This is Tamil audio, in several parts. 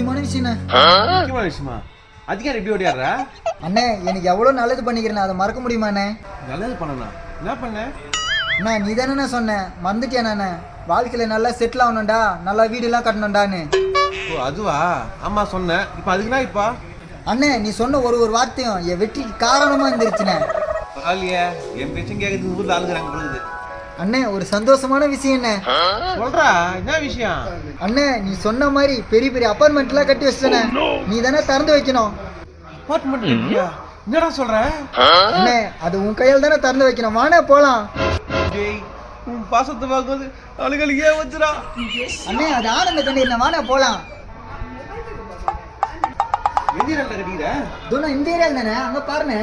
முக்கியமான விஷயண்ணே முக்கியமான விஷயமா? அதுக்கே எப்படி ஓடியாடுறா? அண்ணே எனக்கு எவ்வளோ நல்லது பண்ணிக்கிறேன் அதை மறக்க முடியுமாண்ணே நல்லது பண்ணனா என்ன பண்ண? அண்ணா நீ தானே சொன்னேன் மறந்துட்டியாண்ணே வாழ்க்கையில் நல்லா செட்டில் ஆகணும்டா. நல்லா வீடுலாம் கட்டணும்டான்னு. ஓ அதுவா? ஆமா சொன்னேன் இப்போ அதுக்குனா இப்போ? அண்ணே நீ சொன்ன ஒரு ஒரு வார்த்தையும் என் வெற்றிக்கு காரணமாக இருந்துருச்சுண்ணே. பரவாயில்லையே. என் பேச்சும் கேட்கறதுக்கு ஊர்ல ஆளுங்கிறாங்க அண்ணே ஒரு சந்தோஷமான விஷயம் என்ன? சொல்றா என்ன விஷயம்? அண்ணே நீ சொன்ன மாதிரி பெரிய பெரிய அப்பார்ட்மெண்ட்லாம் கட்டி வச்சிட்டேனே. நீ தானே திறந்து வைக்கணும். அப்பார்ட்மெண்ட் என்னடா சொல்ற? அண்ணே அது உன் கையால் தானே திறந்து வைக்கணும். வானே போலாம். டேய் உன் பாசத்தை பார்க்கும்போது ஏன் வச்சுடா அண்ணே அது ஆனந்த கண்ணீர் வானே போலாம். எந்த ரெண்ட கட்டிக்கிற? தூரம் இந்த ஏரியா தானே? அங்க பாருண்ணே.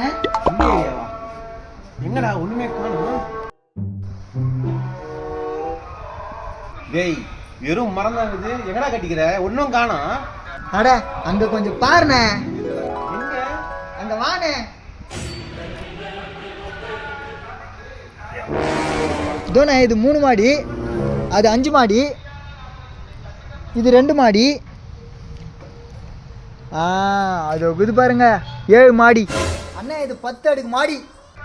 இந்த ஏரியாவா? எங்கடா ஒண்ணுமே காணும். டேய் வெறும் மரம் தான் இருக்குது எங்கடா கட்டிக்கிற? ஒன்றும் காணோம். அட அங்க கொஞ்சம் பாருண்ணே. எங்க? அங்க வானே தோண்ணே இது மூணு மாடி. அது அஞ்சு மாடி. இது ரெண்டு மாடி. ஆ அது இது பாருங்க. ஏழு மாடி. அண்ணா இது பத்து அடுக்கு மாடி.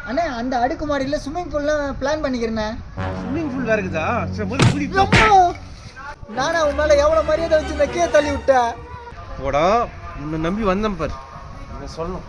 அண்ணே அந்த அடுக்கு மாடியில் ஸ்விம்மிங் பூல்லாம் பிளான் பண்ணிக்கிறேண்ணே. ஸ்விம்மிங் பூல் வேற இருக்குதா? சரி முதல்ல குதி போ. அம்மா! நானா உன் மேலே எவ்வளோ மரியாதை வச்சு கீழே தள்ளி விட்டேன். போடா உன்னை நம்பி வந்தேன் பாரு. என்ன சொல்லணும்?